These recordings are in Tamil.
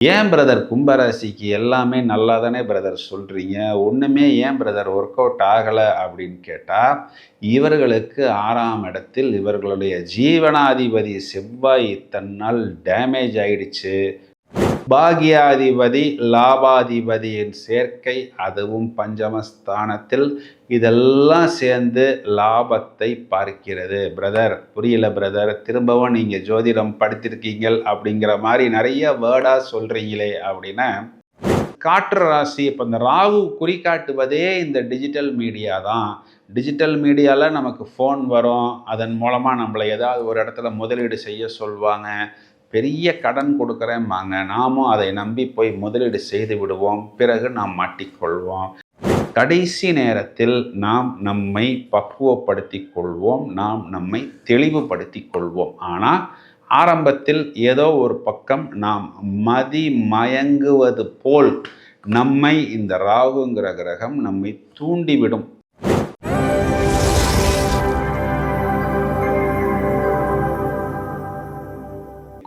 ஏன் பிரதர் கும்பராசிக்கு எல்லாமே நல்லா தானே பிரதர் சொல்கிறீங்க ஒன்றுமே ஏன் பிரதர் ஒர்க் அவுட் ஆகலை அப்படின்னு கேட்டால் இவர்களுக்கு ஆறாம் இடத்தில் இவர்களுடைய ஜீவனாதிபதி செவ்வாய் தன்னால் டேமேஜ் ஆயிடுச்சு. பாகியாதிபதி லாபாதிபதியின் சேர்க்கை அதுவும் பஞ்சமஸ்தானத்தில் இதெல்லாம் சேர்ந்து லாபத்தை பார்க்கிறது. பிரதர் புரியல பிரதர் திரும்பவும் நீங்கள் ஜோதிடம் படித்திருக்கீங்கள் அப்படிங்கிற மாதிரி நிறைய வேர்டாக சொல்கிறீங்களே அப்படின்னா காற்று ராசி இப்போ இந்த ராகு குறிக்காட்டுவதே இந்த டிஜிட்டல் மீடியா தான். டிஜிட்டல் மீடியாவில் நமக்கு ஃபோன் வரும். அதன் மூலமாக நம்மளை ஏதாவது ஒரு இடத்துல முதலீடு செய்ய சொல்லுவாங்க பெரிய கடன் கொடுக்குறேம்பாங்க. நாமும் அதை நம்பி போய் முதலீடு செய்து விடுவோம். பிறகு நாம் மாட்டிக்கொள்வோம். கடைசி நேரத்தில் நாம் நம்மை பக்குவப்படுத்திக் கொள்வோம். நாம் நம்மை தெளிவுபடுத்திக் கொள்வோம். ஆனால் ஆரம்பத்தில் ஏதோ ஒரு பக்கம் நாம் மதி மயங்குவது போல் நம்மை இந்த ராகுங்கிற கிரகம் நம்மை தூண்டிவிடும்.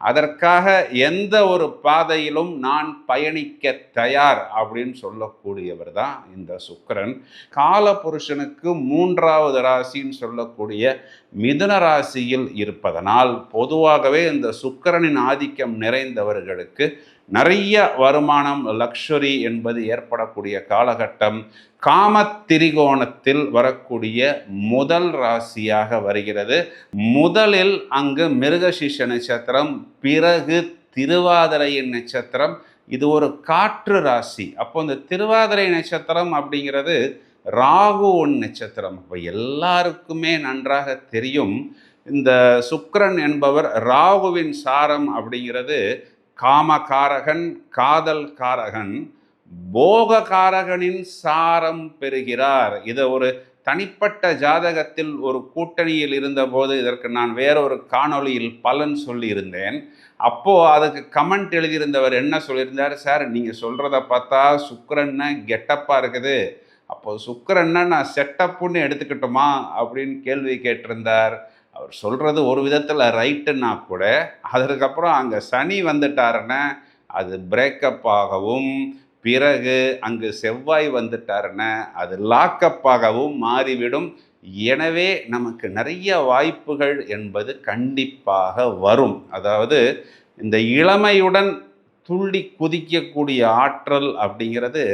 அதற்காக எந்த ஒரு பாதையிலும் நான் பயணிக்க தயார் அப்படின்னு சொல்லக்கூடியவர் தான் இந்த சுக்கரன். கால புருஷனுக்கு மூன்றாவது ராசின்னு சொல்லக்கூடிய மிதுன ராசியில் இருப்பதனால் பொதுவாகவே இந்த சுக்கரனின் ஆதிக்கம் நிறைந்தவர்களுக்கு நிறைய வருமானம் லக்ஷரி என்பது ஏற்படக்கூடிய காலகட்டம் காமத்திரிகோணத்தில் வரக்கூடிய முதல் ராசியாக வருகிறது. முதலில் அங்கு மிருகசிஷ நட்சத்திரம் பிறகு திருவாதிரையின் நட்சத்திரம். இது ஒரு காற்று ராசி. அப்போ இந்த திருவாதிரை நட்சத்திரம் அப்படிங்கிறது ராகுவின் நட்சத்திரம். அப்போ எல்லாருக்குமே நன்றாக தெரியும். இந்த சுக்கரன் என்பவர் ராகுவின் சாரம் அப்படிங்கிறது காமகாரகன் காதல் காரகன் போககாரகனின் சாரம் பெறுகிறார். இதை ஒரு தனிப்பட்ட ஜாதகத்தில் ஒரு கூட்டணியில் இருந்தபோது இதற்கு நான் வேறொரு காணொளியில் பலன் சொல்லியிருந்தேன். அப்போது அதுக்கு கமெண்ட் எழுதியிருந்தவர் என்ன சொல்லியிருந்தார்? சார் நீங்கள் சொல்கிறத பார்த்தா சுக்கரன்னு கெட்டப்பாக இருக்குது. அப்போது சுக்கரன்னா நான் செட்டப்புன்னு எடுத்துக்கிட்டோமா? அப்படின்னு கேள்வி கேட்டிருந்தார். அவர் சொல்கிறது ஒரு விதத்தில் ரைட்டுன்னா கூட அதற்கப்புறம் அங்கே சனி வந்துட்டாருன்னா அது பிரேக்கப் ஆகவும் பிறகு அங்கு செவ்வாய் வந்துட்டாருன்னா அது லாக்கப்பாகவும் மாறிவிடும். எனவே நமக்கு நிறைய வாய்ப்புகள் என்பது கண்டிப்பாக வரும். அதாவது இந்த இளமையுடன் துள்ளி குதிக்கக்கூடிய ஆற்றல் அப்படிங்கிறது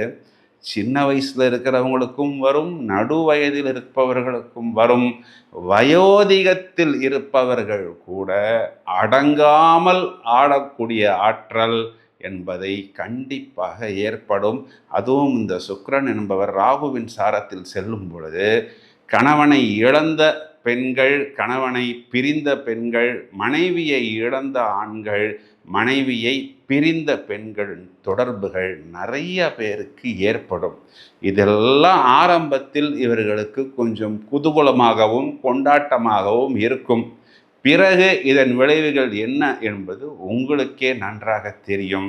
சின்ன வயசில் இருக்கிறவங்களுக்கும் வரும் நடு வயதில் இருப்பவர்களுக்கும் வரும். வயோதிகத்தில் இருப்பவர்கள் கூட அடங்காமல் ஆடக்கூடிய ஆற்றல் என்பதை கண்டிப்பாக ஏற்படும். அதுவும் இந்த சுக்ரன் என்பவர் ராகுவின் சாரத்தில் செல்லும் பொழுது கணவனை இழந்த பெண்கள் கணவனை பிரிந்த பெண்கள் மனைவியை இழந்த ஆண்கள் மனைவியை பிரிந்த பெண்கள் தொடர்புகள் நிறைய பேருக்கு ஏற்படும். இதெல்லாம் ஆரம்பத்தில் இவர்களுக்கு கொஞ்சம் குதூகலமாகவும் கொண்டாட்டமாகவும் இருக்கும். பிறகு இதன் விளைவுகள் என்ன என்பது உங்களுக்கே நன்றாக தெரியும்.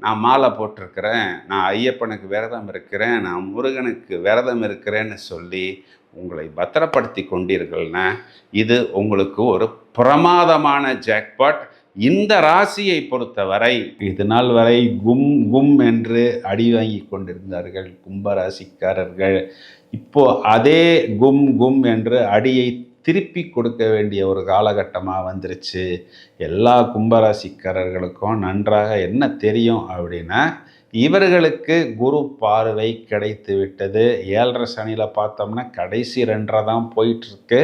நான் மாலை போட்டிருக்கிறேன் நான் ஐயப்பனுக்கு விரதம் இருக்கிறேன் நான் முருகனுக்கு விரதம் இருக்கிறேன்னு சொல்லி உங்களை பத்திரப்படுத்தி கொண்டீர்கள்னா இது உங்களுக்கு ஒரு பிரமாதமான ஜாக்பாட் இந்த ராசியை பொறுத்தவரை இது நாள் வரை கும் கும் என்று அடி வாங்கி கொண்டிருந்தார்கள் கும்பராசிக்காரர்கள். இப்போ அதே கும் கும் என்று அடியை திருப்பி கொடுக்க வேண்டிய ஒரு காலகட்டமாக வந்துருச்சு. எல்லா கும்பராசிக்காரர்களுக்கும் நன்றாக என்ன தெரியும் அப்படின்னா இவர்களுக்கு குரு பார்வை கிடைத்து விட்டது ஏழரை சனியில் பார்த்தோம்னா கடைசி ரெண்டரை தான் போயிட்டுருக்கு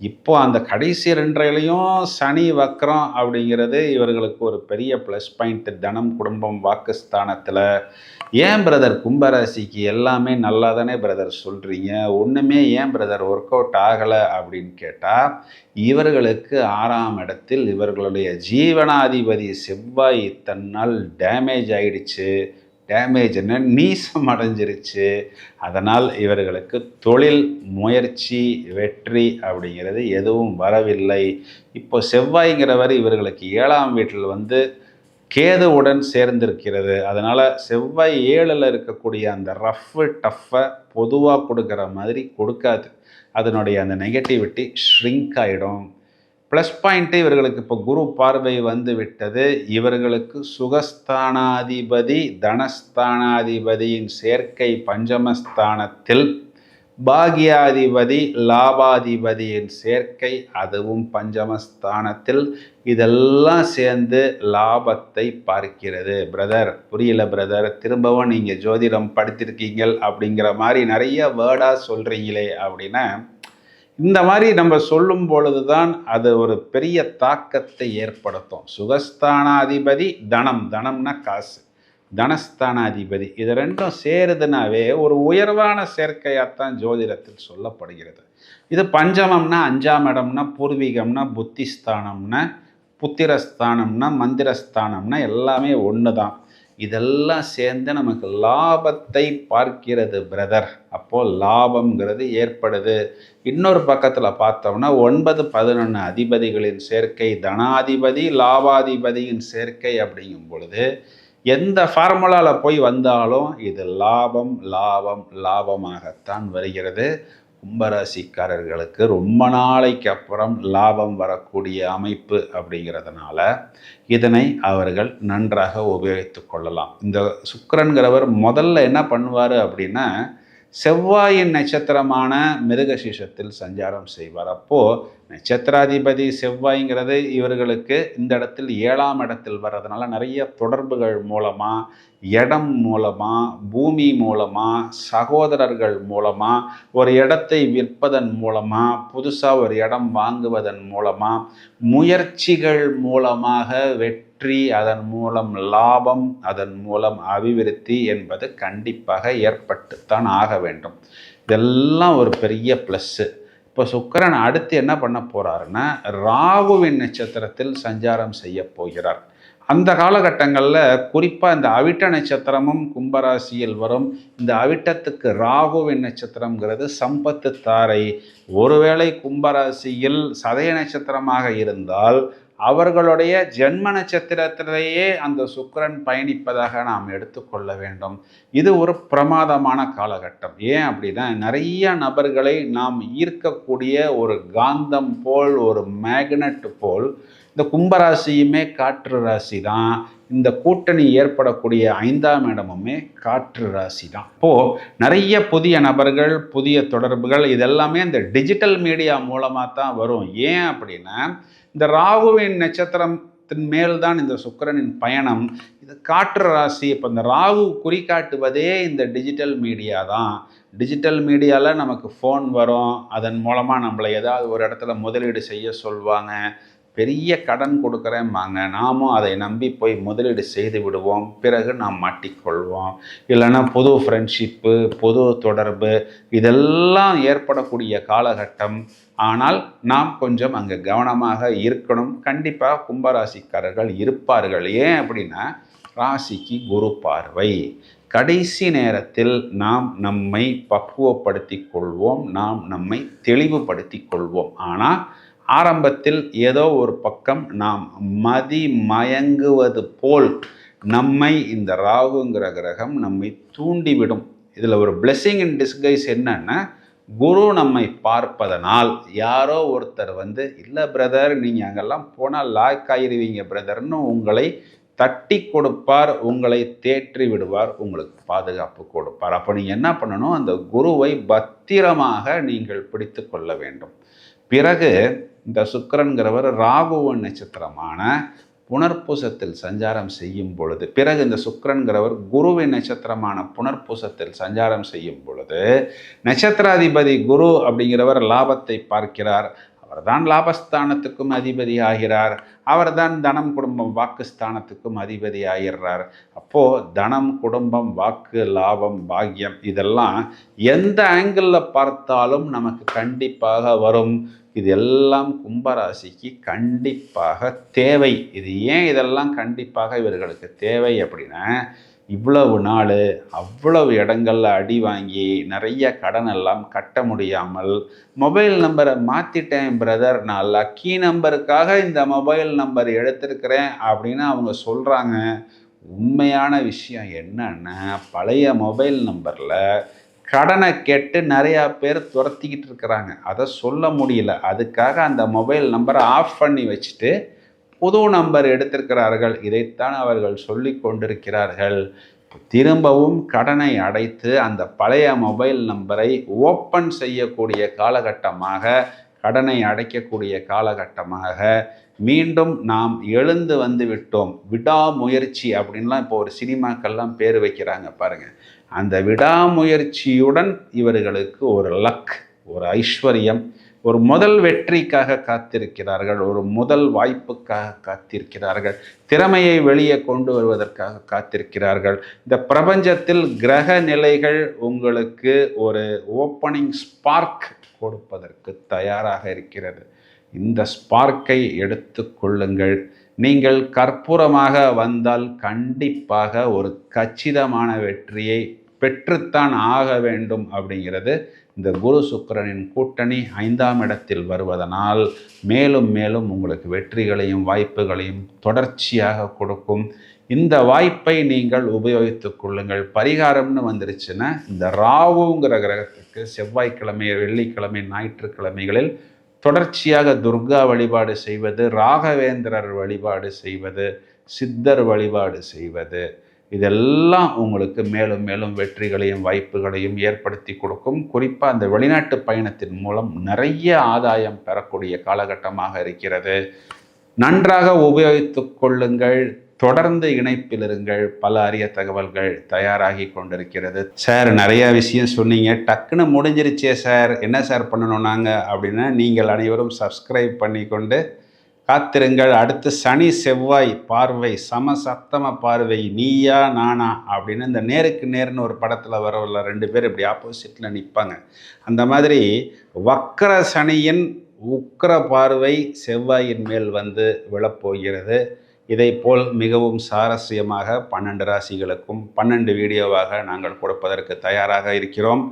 இப்போ அந்த கடைசி ரெண்டரைலையும் சனி வக்கரம் அப்படிங்கிறது இவர்களுக்கு ஒரு பெரிய ப்ளஸ் பாயிண்ட் தனம் குடும்பம் வாக்குஸ்தானத்தில். ஏன் பிரதர் கும்பராசிக்கு எல்லாமே நல்லா தானே பிரதர் சொல்கிறீங்க ஒன்றுமே ஏன் பிரதர் ஒர்க் அவுட் ஆகலை அப்படின்னு கேட்டால் இவர்களுக்கு ஆறாம் இடத்தில் இவர்களுடைய ஜீவனாதிபதி செவ்வாய் தன்னால் டேமேஜ் ஆயிடுச்சு. டேமேஜ்னு நீசம் அடைஞ்சிருச்சு. அதனால் இவர்களுக்கு தொழில் முயற்சி வெற்றி அப்படிங்கிறது எதுவும் வரவில்லை. இப்போ செவ்வாய்ங்கிறவர் இவர்களுக்கு ஏழாம் வீட்டில் வந்து கேதுவுடன் சேர்ந்திருக்கிறது. அதனால் செவ்வாய் ஏழில் இருக்கக்கூடிய அந்த ரஃப்பு டஃப்பை பொதுவாக கொடுக்குற மாதிரி கொடுக்காது. அதனுடைய அந்த நெகட்டிவிட்டி ஷ்ரிங்க் ஆகிடும் ப்ளஸ் பாயிண்ட்டு இவர்களுக்கு இப்போ குரு பார்வை வந்து விட்டது. இவர்களுக்கு சுகஸ்தானாதிபதி தனஸ்தானாதிபதியின் சேர்க்கை பஞ்சமஸ்தானத்தில் பாகியாதிபதி லாபாதிபதியின் சேர்க்கை அதுவும் பஞ்சமஸ்தானத்தில். இதெல்லாம் சேர்ந்து லாபத்தை பார்க்கிறது. பிரதர் புரியல பிரதர் திரும்பவும் நீங்கள் ஜோதிடம் படித்திருக்கீங்கள் அப்படிங்கிற மாதிரி நிறைய வேர்டாக சொல்கிறீங்களே அப்படின்னா இந்த மாதிரி நம்ம சொல்லும் பொழுது தான் அது ஒரு பெரிய தாக்கத்தை ஏற்படுத்தும். சுகஸ்தானாதிபதி தனம் தனம்னா காசு. தனஸ்தானாதிபதி. இது ரெண்டும் சேருதுனாவே ஒரு உயர்வான சேர்க்கையாகத்தான் ஜோதிடத்தில் சொல்லப்படுகிறது. இது பஞ்சமம்னா அஞ்சாம் இடம்னா பூர்வீகம்னா புத்திஸ்தானம்னா புத்திரஸ்தானம்னா மந்திரஸ்தானம்னா எல்லாமே ஒன்று தான் இதெல்லாம் சேர்ந்து நமக்கு லாபத்தை பார்க்கிறது பிரதர் அப்போது லாபம்ங்கிறது ஏற்படுது. இன்னொரு பக்கத்தில் பார்த்தோம்னா ஒன்பது பதினொன்று அதிபதிகளின் சேர்க்கை தனாதிபதி லாபாதிபதியின் சேர்க்கை அப்படிங்கும் பொழுது எந்த ஃபார்முலாவில் போய் வந்தாலும் இது லாபம் லாபம் லாபமாகத்தான் வருகிறது. கும்பராசிக்காரர்களுக்கு ரொம்ப நாளைக்கு அப்புறம் லாபம் வரக்கூடிய அமைப்பு அப்படிங்கிறதுனால இதனை அவர்கள் நன்றாக உபயோகித்து கொள்ளலாம். இந்த சுக்கரன்கிறவர் முதல்ல என்ன பண்ணுவார் அப்படின்னா செவ்வாயின் நட்சத்திரமான மிருகசீஷத்தில் சஞ்சாரம் செய்வார். அப்போது நட்சத்திராதிபதி செவ்வாய்ங்கிறது இவர்களுக்கு இந்த இடத்தில் ஏழாம் இடத்தில் வர்றதுனால நிறைய தொடர்புகள் மூலமாக இடம் மூலமாக பூமி மூலமாக சகோதரர்கள் மூலமாக ஒரு இடத்தை விற்பதன் மூலமாக புதுசாக ஒரு இடம் வாங்குவதன் மூலமாக முயற்சிகள் மூலமாக வெற்றி அதன் மூலம் லாபம் அதன் மூலம் அபிவிருத்தி என்பது கண்டிப்பாக ஏற்பட்டுத்தான் ஆக வேண்டும். இதெல்லாம் ஒரு பெரிய ப்ளஸ்ஸு இப்போ சுக்கரன் அடுத்து என்ன பண்ண போகிறாருன்னா ராகுவின் நட்சத்திரத்தில் சஞ்சாரம் செய்ய போகிறார். அந்த காலகட்டங்களில் குறிப்பாக இந்த அவிட்ட நட்சத்திரமும் கும்பராசியில் வரும். இந்த அவிட்டத்துக்கு ராகுவின் நட்சத்திரங்கிறது சம்பத்து தாரை. ஒருவேளை கும்பராசியில் சதய நட்சத்திரமாக இருந்தால் அவர்களுடைய ஜென்ம நட்சத்திரத்திலேயே அந்த சுக்கரன் பயணிப்பதாக நாம் எடுத்துக்கொள்ள வேண்டும். இது ஒரு பிரமாதமான காலகட்டம். ஏன் அப்படின்னா நிறைய நபர்களை நாம் ஈர்க்கக்கூடிய ஒரு காந்தம் போல் ஒரு மேக்னட் போல் இந்த கும்பராசியுமே காற்று ராசி தான் இந்த கூட்டணி ஏற்படக்கூடிய ஐந்தாம் இடமுமே காற்று ராசி தான் இப்போது நிறைய புதிய நபர்கள் புதிய தொடர்புகள் இதெல்லாமே இந்த டிஜிட்டல் மீடியா மூலமாக தான் வரும். ஏன் அப்படின்னா இந்த ராகுவின் நட்சத்திரம் மேல் தான் இந்த சுக்கிரனின் பயணம். இது காற்று ராசி இப்போ இந்த ராகு குறிகாட்டுவதே இந்த டிஜிட்டல் மீடியா தான். டிஜிட்டல் மீடியாவில் நமக்கு ஃபோன் வரும். அதன் மூலமாக நம்மளை ஏதாவது ஒரு இடத்துல முதலீடு செய்ய சொல்லுவாங்க பெரிய கடன் கொடுக்குறேம்பாங்க. நாமும் அதை நம்பி போய் முதலீடு செய்து விடுவோம். பிறகு நாம் மாட்டிக்கொள்வோம். இல்லைன்னா புது ஃப்ரெண்ட்ஷிப்பு பொது தொடர்பு இதெல்லாம் ஏற்படக்கூடிய காலகட்டம். ஆனால் நாம் கொஞ்சம் அங்கே கவனமாக இருக்கணும். கண்டிப்பாக கும்பராசிக்காரர்கள் இருப்பார்கள். ஏன் அப்படின்னா ராசிக்கு குரு பார்வை. கடைசி நேரத்தில் நாம் நம்மை பக்குவப்படுத்தி கொள்வோம். நாம் நம்மை தெளிவுபடுத்தி கொள்வோம். ஆனால் ஆரம்பத்தில் ஏதோ ஒரு பக்கம் நாம் மதி மயங்குவது போல் நம்மை இந்த ராகுங்கிற கிரகம் நம்மை தூண்டிவிடும். இதில் ஒரு பிளெஸ்ஸிங் இன் டிஸ்கைஸ் என்னன்னா குரு நம்மை பார்ப்பதனால் யாரோ ஒருத்தர் வந்து இல்லை பிரதர் நீங்கள் அங்கெல்லாம் போனால் லாக் ஆயிடுவீங்க பிரதர்னு உங்களை தட்டி கொடுப்பார் உங்களை தேற்றி விடுவார் உங்களுக்கு பாதுகாப்பு கொடுப்பார். அப்போ நீங்கள் என்ன பண்ணணும்? அந்த குருவை பத்திரமாக நீங்கள் பிடித்து கொள்ள வேண்டும். பிறகு இந்த சுக்கரன்கிறவர் ராகுவன் நட்சத்திரமான புனர்பூசத்தில் சஞ்சாரம் செய்யும் பொழுது பிறகு இந்த சுக்கரன்கிறவர் குருவின் நட்சத்திரமான புனர்பூசத்தில் சஞ்சாரம் செய்யும் பொழுது நட்சத்திராதிபதி குரு அப்படிங்கிறவர் லாபத்தை பார்க்கிறார். அவர்தான் லாபஸ்தானத்துக்கும் அதிபதி ஆகிறார் அவர்தான் தனம் குடும்பம் வாக்கு ஸ்தானத்துக்கும் அதிபதி ஆகிறார் அப்போது தனம் குடும்பம் வாக்கு லாபம் பாக்கியம் இதெல்லாம் எந்த ஆங்கிளில் பார்த்தாலும் நமக்கு கண்டிப்பாக வரும். இது எல்லாம் கும்பராசிக்கு கண்டிப்பாக தேவை. இது ஏன் இதெல்லாம் கண்டிப்பாக இவர்களுக்கு தேவை அப்படின்னா இவ்வளவு நாள் அவ்வளவு இடங்களில் அடி வாங்கி நிறைய கடன் எல்லாம் கட்ட முடியாமல் மொபைல் நம்பரை மாற்றிட்டேன் பிரதர் நான் லக்கி நம்பருக்காக இந்த மொபைல் நம்பர் எடுத்திருக்கிறேன் அப்படின்னு அவங்க சொல்கிறாங்க உண்மையான விஷயம் என்னன்னா பழைய மொபைல் நம்பரில் கடனை கேட்டு நிறையா பேர் துரத்திக்கிட்டு இருக்கிறாங்க. அதை சொல்ல முடியல. அதுக்காக அந்த மொபைல் நம்பரை ஆஃப் பண்ணி வச்சுட்டு புது நம்பர் எடுத்திருக்கிறார்கள். இதைத்தான் அவர்கள் சொல்லி கொண்டிருக்கிறார்கள். திரும்பவும் கடனை அடைத்து அந்த பழைய மொபைல் நம்பரை ஓப்பன் செய்யக்கூடிய காலகட்டமாக கடனை அடைக்கக்கூடிய காலகட்டமாக மீண்டும் நாம் எழுந்து வந்து விட்டோம். விடாமுயற்சி அப்படின்லாம் இப்போ ஒரு சினிமாக்கள்லாம் பேர் வைக்கிறாங்க பாருங்கள் அந்த விடாமுயற்சியுடன் இவர்களுக்கு ஒரு லக் ஒரு ஐஸ்வர்யம் ஒரு முதல் வெற்றிக்காக காத்திருக்கிறார்கள் ஒரு முதல் வாய்ப்புக்காக காத்திருக்கிறார்கள் திறமையை வெளியே கொண்டு வருவதற்காக காத்திருக்கிறார்கள். இந்த பிரபஞ்சத்தில் கிரக நிலைகள் உங்களுக்கு ஒரு ஓப்பனிங் ஸ்பார்க் கொடுப்பதற்கு தயாராக இருக்கிறது. இந்த ஸ்பார்க்கை எடுத்து கொள்ளுங்கள். நீங்கள் கற்பூரமாக வந்தால் கண்டிப்பாக ஒரு கச்சிதமான வெற்றியை பெற்றுத்தான் ஆக வேண்டும் அப்படிங்கிறது இந்த குரு சுக்கரனின் கூட்டணி ஐந்தாம் இடத்தில் வருவதனால் மேலும் மேலும் உங்களுக்கு வெற்றிகளையும் வாய்ப்புகளையும் தொடர்ச்சியாக கொடுக்கும். இந்த வாய்ப்பை நீங்கள் உபயோகித்து கொள்ளுங்கள். பரிகாரம்னு வந்துருச்சுன்னா இந்த ராவுங்கிற கிரகத்துக்கு செவ்வாய்க்கிழமை வெள்ளிக்கிழமை ஞாயிற்றுக்கிழமைகளில் தொடர்ச்சியாக துர்கா வழிபாடு செய்வது ராகவேந்திரர் வழிபாடு செய்வது சித்தர் வழிபாடு செய்வது இதெல்லாம் உங்களுக்கு மேலும் மேலும் வெற்றிகளையும் வாய்ப்புகளையும் ஏற்படுத்தி கொடுக்கும். குறிப்பாக அந்த வெளிநாட்டு பயணத்தின் மூலம் நிறைய ஆதாயம் பெறக்கூடிய காலகட்டமாக இருக்கிறது. நன்றாக உபயோகித்து கொள்ளுங்கள். தொடர்ந்து இணைப்பில் இருங்கள். பல அரிய தகவல்கள் தயாராகி கொண்டிருக்கிறது. சார் நிறைய விஷயம் சொன்னீங்க. டக்குன்னு முடிஞ்சிருச்சே சார். என்ன சார் பண்ணணும் நாங்கள் அப்படின்னா நீங்கள் அனைவரும் சப்ஸ்கிரைப் பண்ணி கொண்டு காத்திருங்கள். அடுத்து சனி செவ்வாய் பார்வை சம சப்தம பார்வை நீயா நானா அப்படின்னு இந்த நேருக்கு நேர்னு ஒரு படத்தில் வரவில்ல ரெண்டு பேர் இப்படி ஆப்போசிட்டில் நிற்பாங்க அந்த மாதிரி வக்கர சனியின் உக்கர பார்வை செவ்வாயின் மேல் வந்து விழப்போகிறது. இதைப்போல் போல் மிகவும் சாரஸ்யமாக பன்னெண்டு ராசிகளுக்கும் பன்னெண்டு வீடியோவாக நாங்கள் கொடுப்பதற்கு தயாராக இருக்கிறோம்.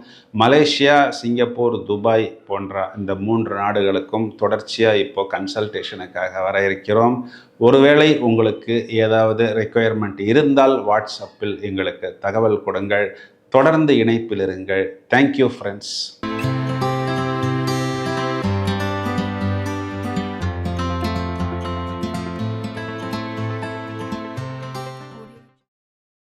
மலேசியா சிங்கப்பூர் துபாய் போன்ற இந்த மூன்று நாடுகளுக்கும் தொடர்ச்சியாக இப்போ கன்சல்டேஷனுக்காக வர இருக்கிறோம். ஒருவேளை உங்களுக்கு ஏதாவது ரெக்குயர்மெண்ட் இருந்தால் வாட்ஸ்அப்பில் எங்களுக்கு தகவல் கொடுங்கள். தொடர்ந்து இணைப்பில் இருங்கள். Thank you friends